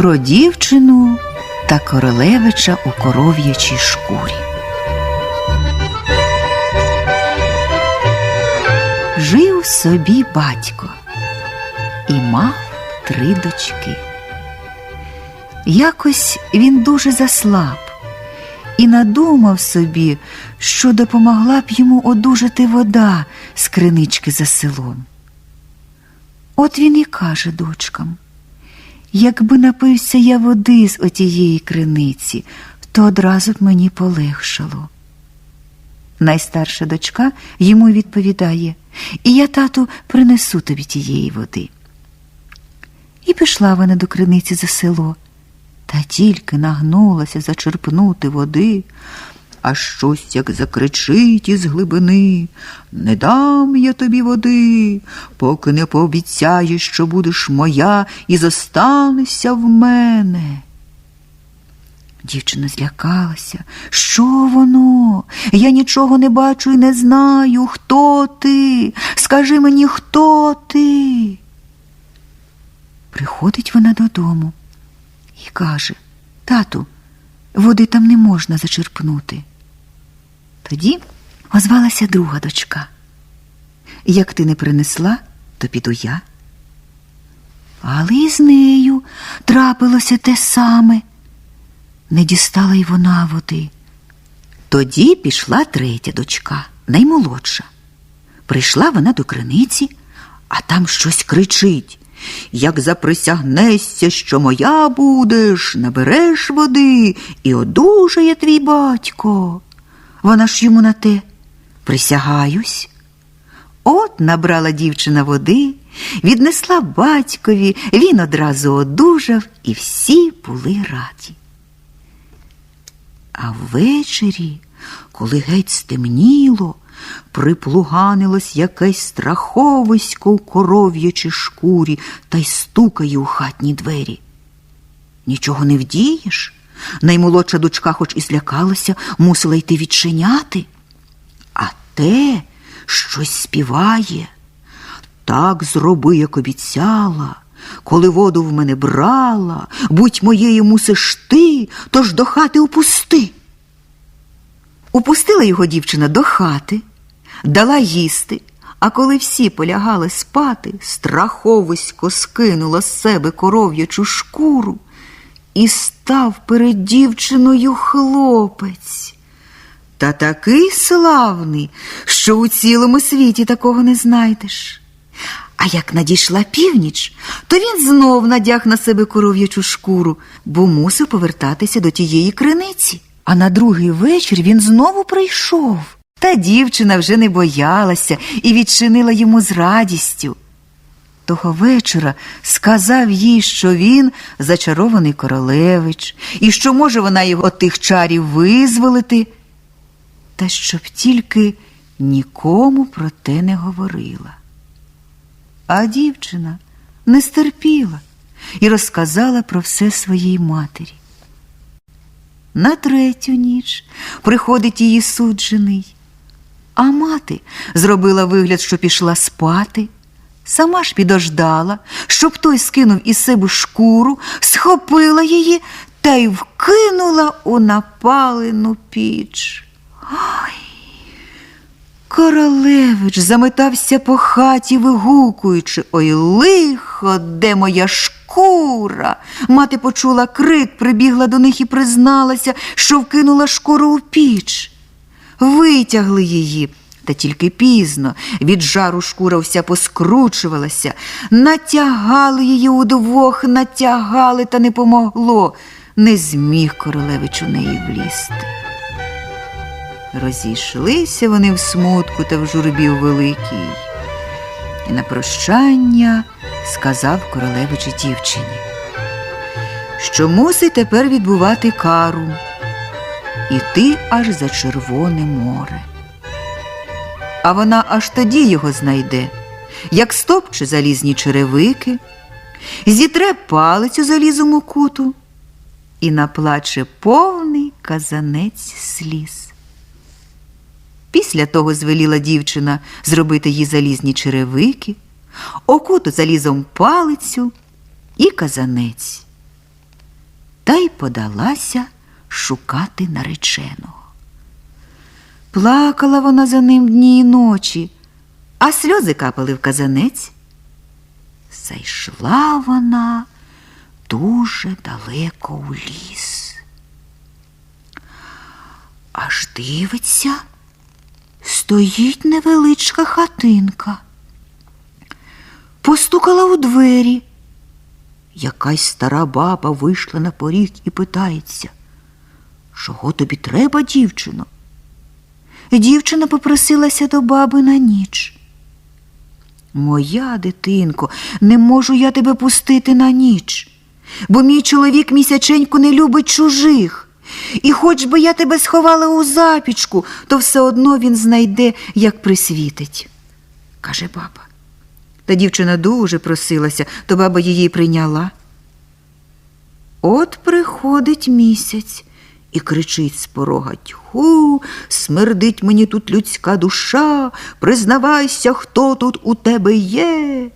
про дівчину та королевича у коров'ячій шкурі. Жив собі батько і мав три дочки. Якось він дуже заслаб і надумав собі, що допомогла б йому одужати вода з кринички за селом. От він і каже дочкам, якби напився я води з отієї криниці, то одразу б мені полегшало. Найстарша дочка йому відповідає, і я, тату, принесу тобі тієї води. І пішла вона до криниці за село, та тільки нагнулася зачерпнути води, а щось як закричить із глибини. Не дам я тобі води, поки не пообіцяєш, що будеш моя і зостанешся в мене. Дівчина злякалася. Що воно? Я нічого не бачу і не знаю. Хто ти? Скажи мені, хто ти? Приходить вона додому і каже Тату, води там не можна зачерпнути. Тоді озвалася друга дочка. Як ти не принесла, то піду я. Але і з нею трапилося те саме. Не дістала й вона води. Тоді пішла третя дочка, наймолодша. Прийшла вона до криниці, а там щось кричить. Як заприсягнешся, що моя будеш, набереш води і одужає твій батько. Вона ж йому на те присягаюсь. От набрала дівчина води, віднесла батькові, він одразу одужав, і всі були раді. А ввечері, коли геть стемніло, приплуганилось якесь страховисько у коров'ячій шкурі та й стукає у хатні двері. Нічого не вдієш. Наймолодша дочка, хоч і злякалася, мусила йти відчиняти. А те щось співає. Так зроби, як обіцяла. Коли воду в мене брала, будь моєю мусиш ти, тож до хати упусти. Упустила його дівчина до хати, дала їсти, а коли всі полягали спати, страховисько скинула з себе коров'ячу шкуру і став перед дівчиною хлопець. Та такий славний, що у цілому світі такого не знайдеш. А як надійшла північ, то він знов надяг на себе коров'ячу шкуру, бо мусив повертатися до тієї криниці. А на другий вечір він знову прийшов. Та дівчина вже не боялася і відчинила йому з радістю. Того вечора сказав їй, що він зачарований королевич, і що може вона його тих чарів визволити, та щоб тільки нікому про те не говорила. А дівчина не стерпіла і розказала про все своїй матері. На третю ніч приходить її суджений, а мати зробила вигляд, що пішла спати. Сама ж підождала, щоб той скинув із себе шкуру, схопила її та й вкинула у напалену піч. Ой! Королевич заметався по хаті, вигукуючи Ой, лихо, де моя шкура. Мати почула крик, прибігла до них і призналася, що вкинула шкуру у піч. Витягли її, та тільки пізно від жару шкура вся поскручувалася, натягали її удвох, натягали, та не помогло. Не зміг королевич у неї влізти. Розійшлися вони в смутку та в журбі великій. І на прощання сказав королевичі дівчині, що мусить тепер відбувати кару, іти аж за Червоне море. А вона аж тоді його знайде, як стопче залізні черевики, зітре палець у залізому куту і наплаче повний казанець сліз. Після того звеліла дівчина зробити їй залізні черевики, окуту залізом палицю і казанець. Та й подалася шукати нареченого. Плакала вона за ним дні й ночі, а сльози капали в казанець. Зайшла вона дуже далеко у ліс. Аж дивиться, стоїть невеличка хатинка. Постукала у двері. Якась стара баба вийшла на поріг і питається, чого тобі треба, дівчино? Дівчина попросилася до баби на ніч. Моя дитинко, не можу я тебе пустити на ніч, бо мій чоловік місяченько не любить чужих. І хоч би я тебе сховала у запічку, то все одно він знайде, як присвітить, каже баба. Та дівчина дуже просилася, то баба її прийняла. От приходить місяць і кричить з порога Тьху, смердить мені тут людська душа, признавайся, хто тут у тебе є.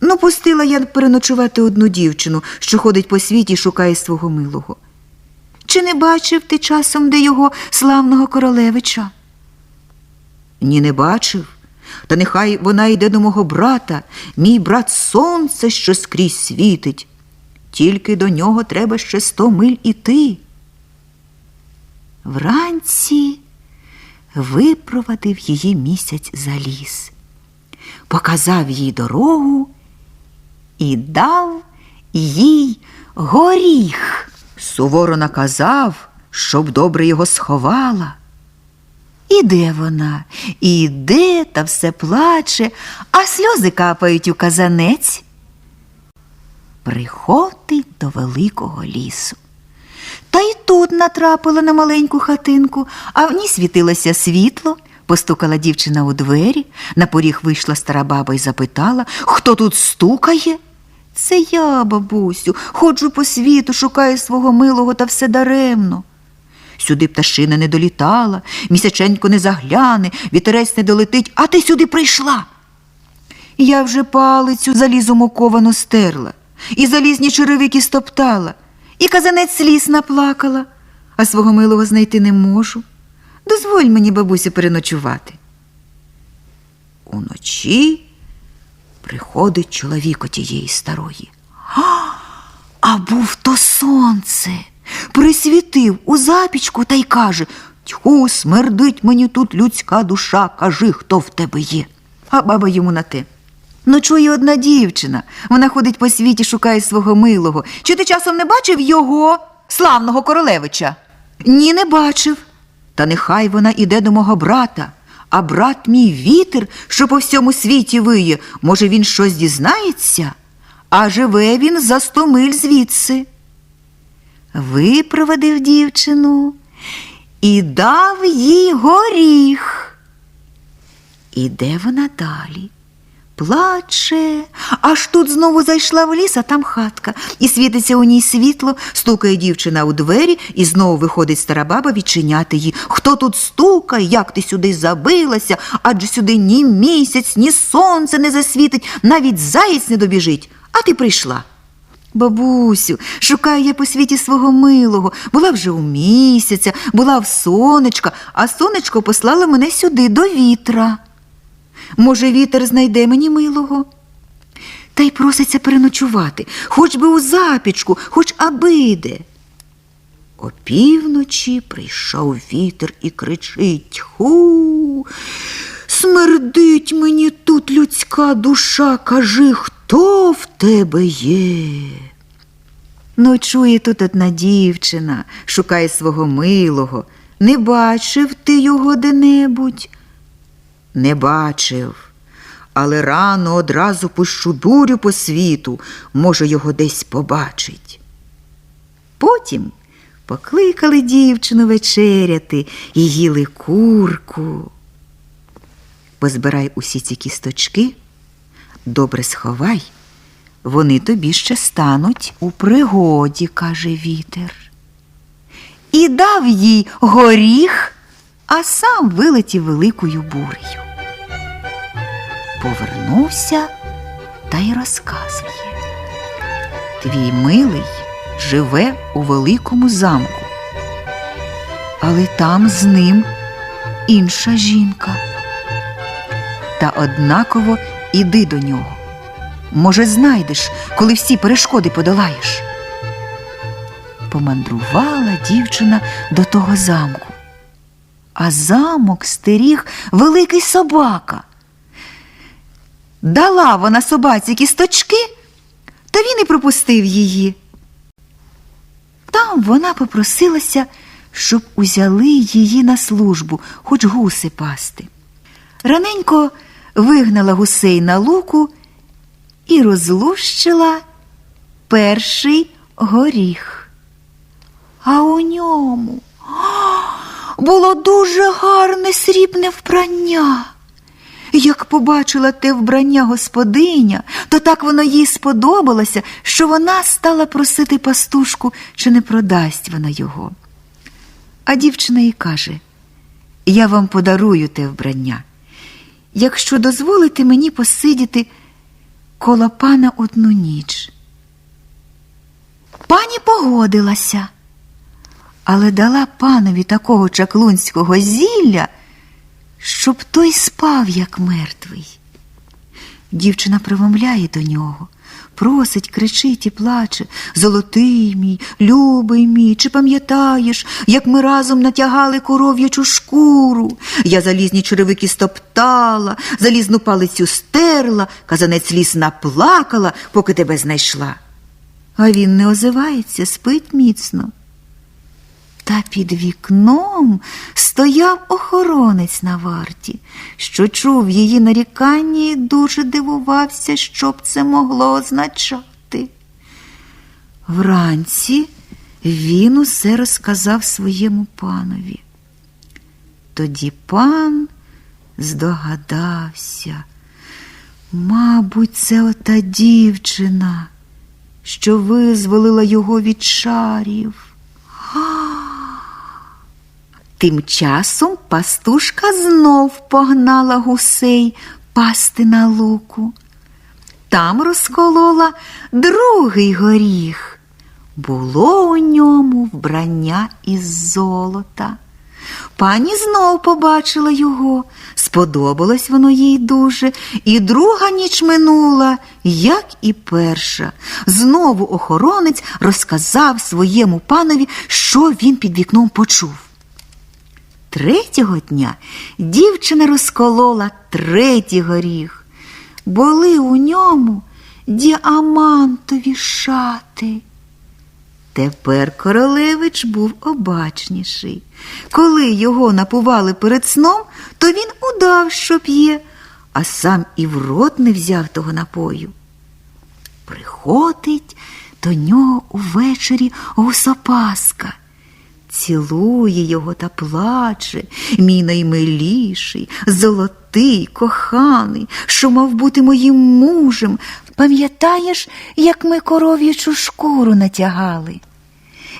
Ну, пустила я переночувати одну дівчину, що ходить по світі і шукає свого милого. Чи не бачив ти часом де його славного королевича? Ні, не бачив. Та нехай вона йде до мого брата, мій брат сонце, що скрізь світить. Тільки до нього треба ще сто миль іти. Вранці випровадив її місяць за ліс, показав їй дорогу і дав їй горіх. Суворо наказав, щоб добре його сховала. Іде вона, іде та все плаче, а сльози капають у казанець. Приходить до великого лісу. Та й тут натрапила на маленьку хатинку, а в ній світилося світло. Постукала дівчина у двері, на поріг вийшла стара баба і запитала, хто тут стукає. Це я, бабусю, ходжу по світу, шукаю свого милого та все даремно. Сюди пташина не долітала, місяченько не загляне, вітерець не долетить, а ти сюди прийшла. Я вже палицю залізом оковану стерла, і залізні черевики стоптала, і казанець сліз наплакала, а свого милого знайти не можу. Дозволь мені, бабусю, переночувати. Уночі приходить чоловік отієї старої. А, був то сонце. Присвітив у запічку та й каже Тьху, смердить мені тут людська душа, кажи, хто в тебе є. А баба йому на те. Ну, чує одна дівчина. Вона ходить по світі, шукає свого милого. Чи ти часом не бачив його, славного королевича? Ні, не бачив. Та нехай вона іде до мого брата. А брат мій вітер, що по всьому світі виє, може, він щось дізнається, а живе він за сто миль звідси. Випровадив дівчину і дав їй горіх. Іде вона далі. Плаче, аж тут знову зайшла в ліс, а там хатка, і світиться у ній світло, стукає дівчина у двері, і знову виходить стара баба відчиняти її. Хто тут стукає, як ти сюди забилася, адже сюди ні місяць, ні сонце не засвітить, навіть заєць не добіжить, а ти прийшла. Бабусю, шукаю я по світі свого милого. Була вже у місяця, була в сонечка, а сонечко послало мене сюди до вітра. Може, вітер знайде мені милого? Та й проситься переночувати, хоч би у запічку, хоч абиде. Опівночі прийшов вітер і кричить Ху, смердить мені тут людська душа, кажи, хто в тебе є? Ну, чує тут одна дівчина, шукає свого милого. Не бачив ти його де-небудь? Не бачив, але рано одразу пущу дурю по світу, може, його десь побачить. Потім покликали дівчину вечеряти і їли курку. Позбирай усі ці кісточки, добре сховай, вони тобі ще стануть у пригоді, каже вітер. І дав їй горіх, а сам вилетів великою бурею. Повернувся та й розказує. Твій милий живе у великому замку. Але там з ним інша жінка. Та однаково іди до нього. Може, знайдеш, коли всі перешкоди подолаєш. Помандрувала дівчина до того замку, а замок стеріг великий собака. Дала вона собаці кісточки, та він і пропустив її. Там вона попросилася, щоб узяли її на службу, хоч гуси пасти. Раненько вигнала гусей на луку і розлущила перший горіх. А у ньому було дуже гарне срібне вбрання. Як побачила те вбрання господиня, то так воно їй сподобалося, що вона стала просити пастушку, чи не продасть вона його. А дівчина їй каже: Я вам подарую те вбрання, якщо дозволите мені посидіти коло пана одну ніч. Пані погодилася, але дала панові такого чаклунського зілля, щоб той спав, як мертвий. Дівчина примовляє до нього, просить, кричить і плаче Золотий мій, любий мій, чи пам'ятаєш, як ми разом натягали коров'ячу шкуру? Я залізні черевики стоптала, залізну палицю стерла, казанець ліс наплакала, поки тебе знайшла. А він не озивається, спить міцно. Та під вікном стояв охоронець на варті, що чув її нарікання і дуже дивувався, що б це могло означати. Вранці він усе розказав своєму панові. Тоді пан здогадався, мабуть, це ота дівчина, що визволила його від шарів. Тим часом пастушка знов погнала гусей пасти на луку. Там розколола другий горіх. Було у ньому вбрання із золота. Пані знов побачила його, сподобалось воно їй дуже, і друга ніч минула, як і перша. Знову охоронець розказав своєму панові, що він під вікном почув. Третього дня дівчина розколола третій горіх. Були у ньому діамантові шати. Тепер королевич був обачніший. Коли його напували перед сном, то він удав, що п'є, а сам і в рот не взяв того напою. Приходить до нього увечері гусопаска. Цілує його та плаче, мій наймиліший, золотий, коханий, що мав бути моїм мужем. Пам'ятаєш, як ми коров'ячу шкуру натягали?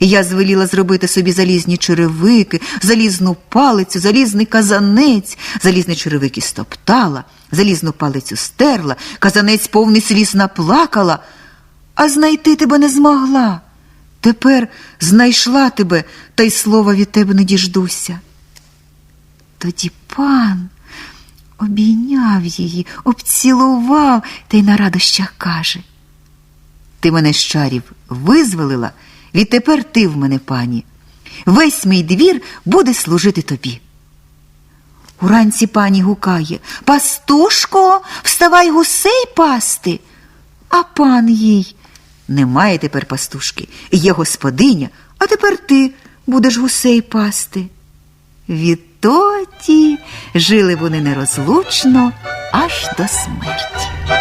Я звеліла зробити собі залізні черевики, залізну палицю, залізний казанець, залізні черевики стоптала, залізну палицю стерла, казанець повний сліз наплакала, а знайти тебе не змогла. Тепер знайшла тебе, та й слова від тебе не діждуся. Тоді пан обійняв її, обцілував та й на радощах каже. Ти мене з чарів визволила, відтепер ти в мене, пані. Весь мій двір буде служити тобі. Уранці пані гукає Пастушко, вставай гусей пасти. А пан їй немає тепер пастушки, є господиня, а тепер ти будеш гусей пасти. Відтоді жили вони нерозлучно аж до смерті.